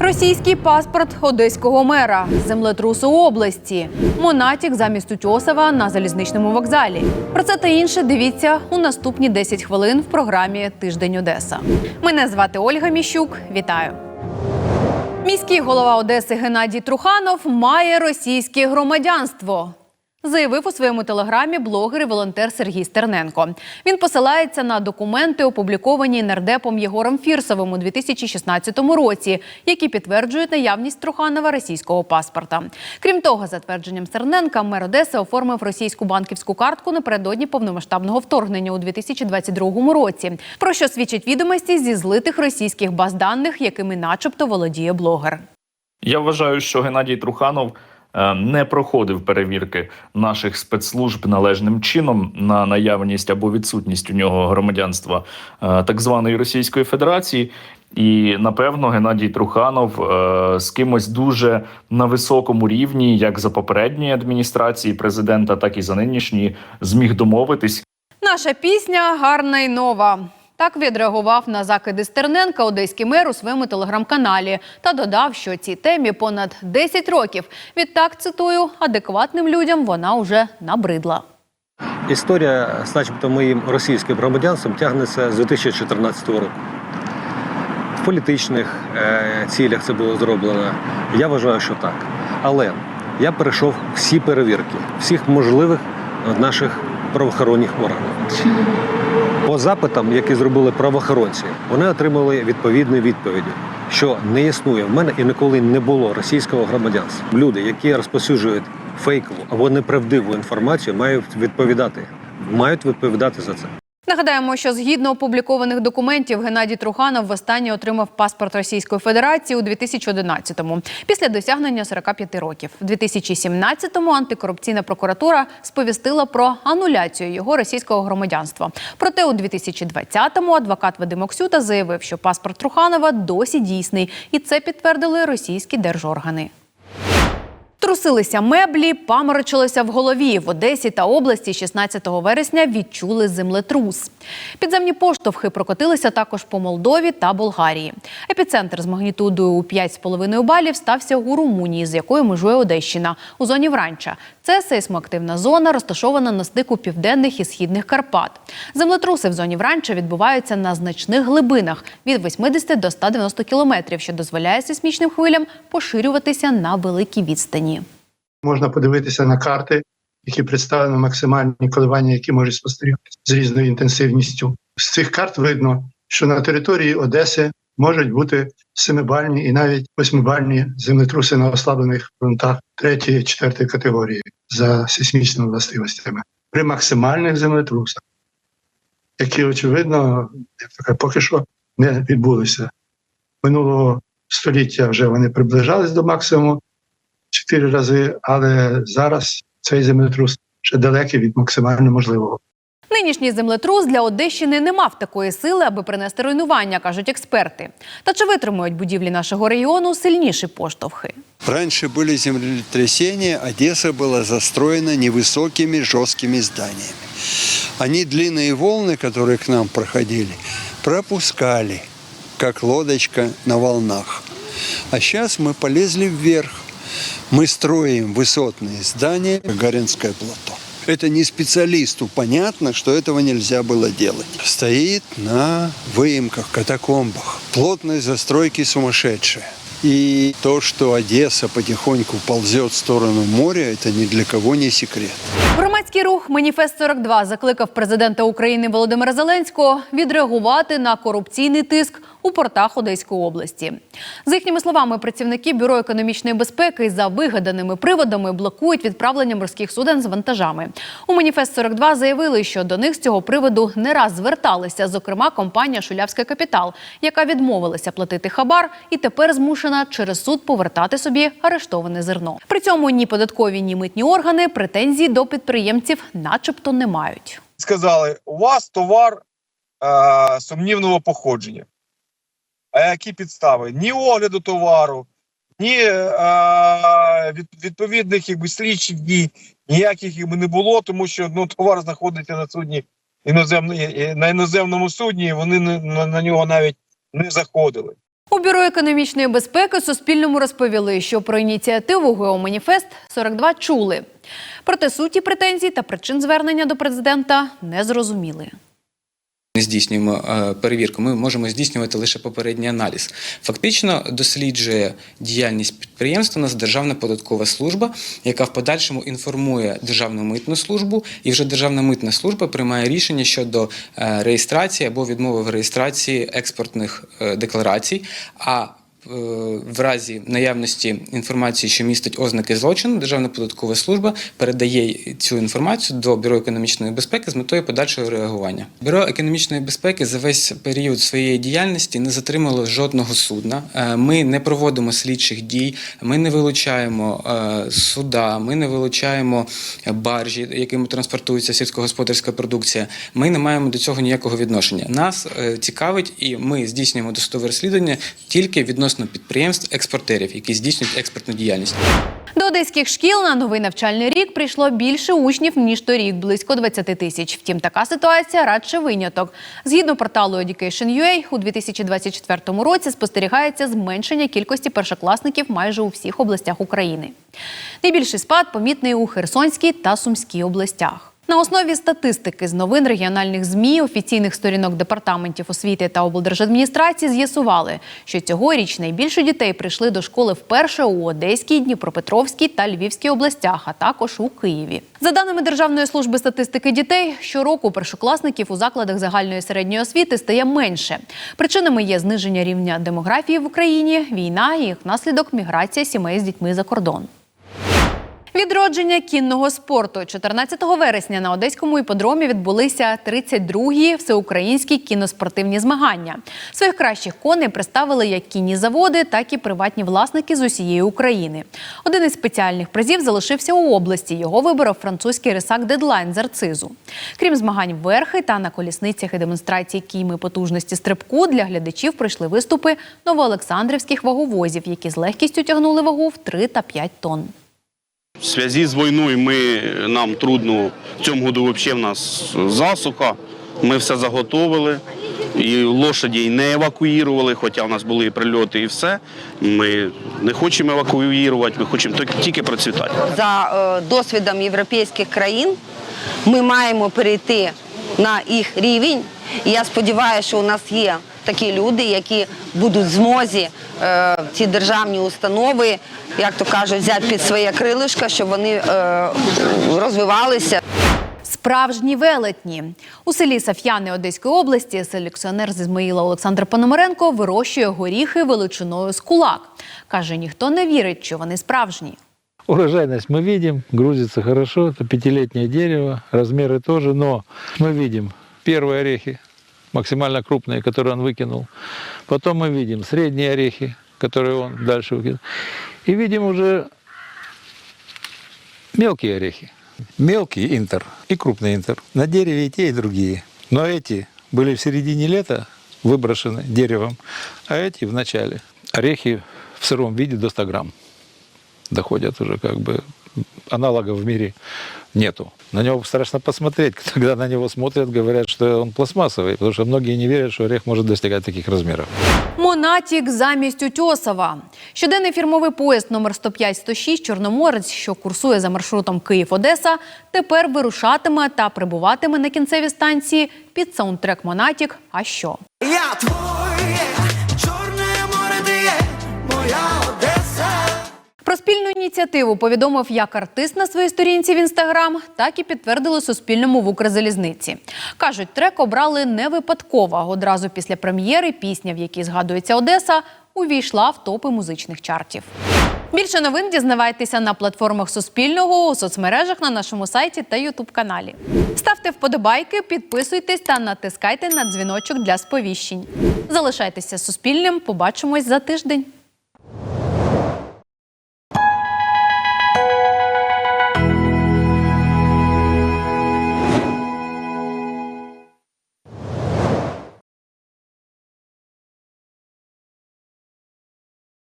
Російський паспорт одеського мера, землетрус у області, монатік замість Утьосова на залізничному вокзалі. Про це та інше дивіться у наступні 10 хвилин в програмі Тиждень Одеса. Мене звати Ольга Міщук. Вітаю. Міський голова Одеси Геннадій Труханов має російське громадянство. Заявив у своєму телеграмі блогер і волонтер Сергій Стерненко. Він посилається на документи, опубліковані нардепом Єгором Фірсовим у 2016 році, які підтверджують наявність Труханова російського паспорта. Крім того, за твердженням Стерненка, мер Одеси оформив російську банківську картку напередодні повномасштабного вторгнення у 2022 році. Про що свідчать відомості зі злитих російських баз даних, якими, начебто, володіє блогер. Я вважаю, що Геннадій Труханов не проходив перевірки наших спецслужб належним чином на наявність або відсутність у нього громадянства е, так званої Російської Федерації. І напевно Геннадій Труханов е, з кимось дуже на високому рівні, як за попередньої адміністрації президента, так і за нинішньої, зміг домовитись Наша пісня гарна й нова. Так відреагував на закиди Стерненка одеський мер у своєму телеграм-каналі та додав, що цій темі понад 10 років. Відтак цитую, адекватним людям вона уже набридла. Історія з начебто моїм російським громадянством тягнеться з 2014 року. В політичних е, цілях це було зроблено. Я вважаю, що так. Але я перейшов всі перевірки, всіх можливих наших правоохоронних органів. По запитам, які зробили правоохоронці, вони отримали відповідні відповіді, що не існує в мене і ніколи не було російського громадянства. Люди, які розповсюджують фейкову або неправдиву інформацію, мають відповідати. Мають відповідати за це. Нагадаємо, що згідно опублікованих документів Геннадій Труханов востаннє отримав паспорт Російської Федерації у 2011-му, після досягнення 45 років. В 2017-му антикорупційна прокуратура сповістила про ануляцію його російського громадянства. Проте у 2020-му адвокат Вадим Оксюта заявив, що паспорт Труханова досі дійсний, і це підтвердили російські держоргани. Трусилися меблі, паморочилися в голові. В Одесі та області 16 вересня відчули землетрус. Підземні поштовхи прокотилися також по Молдові та Болгарії. Епіцентр з магнітудою у 5,5 балів стався у Румунії, з якою межує Одещина, у зоні Вранча. Це сейсмоактивна зона, розташована на стику південних і східних Карпат. Землетруси в зоні Вранча відбуваються на значних глибинах від 80 до 190 кілометрів, що дозволяє сейсмічним хвилям поширюватися на великій відстані. Можна подивитися на карти, які представлені максимальні коливання, які можуть спостерігатися з різною інтенсивністю. З цих карт видно, що на території Одеси можуть бути семибальні і навіть восьмибальні землетруси на ослаблених ґрунтах третьої, четвертої категорії за сейсмічними властивостями при максимальних землетрусах, які очевидно поки що не відбулися. Минулого століття вже вони приближались до максимуму чотири рази, але зараз цей землетрус ще далекий від максимально можливого. Нинішній землетрус для Одещини не мав такої сили, аби принести руйнування, кажуть експерти. Та чи витримують будівлі нашого регіону сильніші поштовхи? Раньше были землетрясения, Одесса была застроена невысокими жесткими зданиями. Они длинные волны, которые к нам проходили, пропускали, как лодочка на волнах. А сейчас мы полезли вверх. Мы строим высотные здания, Гагаринское плато. Это не специалисту понятно, что этого нельзя было делать. Стоит на выемках, катакомбах. Плотность застройки сумасшедшая. И то, что Одесса потихоньку ползет в сторону моря, это ни для кого не секрет. Громадський рух Маніфест 42 закликав президента України Володимира Зеленського відреагувати на корупційний тиск у портах Одеської області. За їхніми словами, працівники бюро економічної безпеки за вигаданими приводами блокують відправлення морських суден з вантажами. У Маніфест 42 заявили, що до них з цього приводу не раз зверталися, зокрема компанія Шулявський капітал, яка відмовилася платити хабар і тепер змушена через суд повертати собі арештоване зерно. При цьому ні податкові, ні митні органи претензій до підприємців, начебто, не мають. сказали, у вас товар е, сумнівного походження. А які підстави? Ні огляду товару, ні е, від, відповідних якби, слідчих дій, ніяких якби, не було, тому що ну, товар знаходиться на судні іноземно, на іноземному судні, і вони на, на нього навіть не заходили. У бюро економічної безпеки Суспільному розповіли, що про ініціативу «Геоманіфест 42 чули. Проте суті претензій та причин звернення до президента не зрозуміли. Не здійснюємо е, перевірку, ми можемо здійснювати лише попередній аналіз. Фактично досліджує діяльність підприємства нас Державна податкова служба, яка в подальшому інформує Державну митну службу, і вже Державна митна служба приймає рішення щодо е, реєстрації або відмови в реєстрації експортних е, декларацій. А в разі наявності інформації, що містить ознаки злочину, Державна податкова служба передає цю інформацію до Бюро економічної безпеки з метою подальшого реагування. Бюро економічної безпеки за весь період своєї діяльності не затримало жодного судна. Е, Ми не проводимо слідчих дій, ми не вилучаємо е, суда, ми не вилучаємо баржі, якими транспортується сільськогосподарська продукція. Ми не маємо до цього ніякого відношення. Нас е, цікавить, і ми здійснюємо досудове розслідування тільки відносно підприємств-експортерів, які здійснюють експортну діяльність. До одеських шкіл на новий навчальний рік прийшло більше учнів ніж торік, близько 20 тисяч. Втім, така ситуація радше виняток. Згідно порталу Education.ua, у 2024 році спостерігається зменшення кількості першокласників майже у всіх областях України. Найбільший спад помітний у Херсонській та Сумській областях. На основі статистики з новин регіональних змі офіційних сторінок департаментів освіти та облдержадміністрації з'ясували, що цьогоріч найбільше дітей прийшли до школи вперше у Одеській, Дніпропетровській та Львівській областях, а також у Києві. За даними Державної служби статистики дітей, щороку першокласників у закладах загальної середньої освіти стає менше. Причинами є зниження рівня демографії в Україні, війна і як наслідок міграція сімей з дітьми за кордон. Відродження кінного спорту 14 вересня на одеському іподромі відбулися 32-гі всеукраїнські кіноспортивні змагання. Своїх кращих коней представили як кінні заводи, так і приватні власники з усієї України. Один із спеціальних призів залишився у області. Його виборов французький рисак Дедлайн з арцизу. Крім змагань верхи та на колісницях і демонстрації кійми потужності стрибку для глядачів прийшли виступи новоолександрівських ваговозів, які з легкістю тягнули вагу в 3 та 5 тонн. В зв'язку з війною ми, нам трудно, в цьому году взагалі в нас засуха, ми все заготовили, і лошаді не евакуювали, хоча в нас були і прильоти і все. Ми не хочемо евакуювати, ми хочемо тільки- процвітати. за е, досвідом європейських країн ми маємо перейти на їх рівень. Я сподіваюся, що у нас є такі люди, які будуть в змозі е, ці державні установи, як то кажуть, взяти під своє крилишко, щоб вони е, розвивалися. Справжні велетні у селі Саф'яни Одеської області селекціонер з Ізмаїла Олександр Пономаренко вирощує горіхи величиною з кулак. каже, ніхто не вірить, що вони справжні. Урожайность мы видим, грузится хорошо, это пятилетнее дерево, размеры тоже, но мы видим первые орехи, Максимально крупные, которые он выкинул. Потом мы видим средние орехи, которые он дальше выкинул. И видим уже мелкие орехи. Мелкий интер и крупный интер. На дереве и те, и другие. Но эти были в середине лета выброшены деревом, а эти в начале. Орехи в сыром виде до 100 грамм доходят уже как бы аналогов в мире нету. На него страшно посмотреть. Когда на него смотрят, говорят, что он пластмассовый, потому что многие не верят, что орех может достигать таких размеров. Монатік замість Утьосова. Щоденний фірмовий поїзд номер 105-106 Чорноморець, що курсує за маршрутом Київ-Одеса, тепер вирушатиме та прибуватиме на кінцеві станції під саундтрек Монатік. А що? Я твоє, Про спільну ініціативу повідомив як артист на своїй сторінці в інстаграм, так і підтвердили Суспільному в Укрзалізниці. Кажуть, трек обрали не випадково. Одразу після прем'єри пісня, в якій згадується Одеса, увійшла в топи музичних чартів. Більше новин дізнавайтеся на платформах Суспільного, у соцмережах на нашому сайті та Ютуб каналі. Ставте вподобайки, підписуйтесь та натискайте на дзвіночок для сповіщень. Залишайтеся Суспільним. Побачимось за тиждень.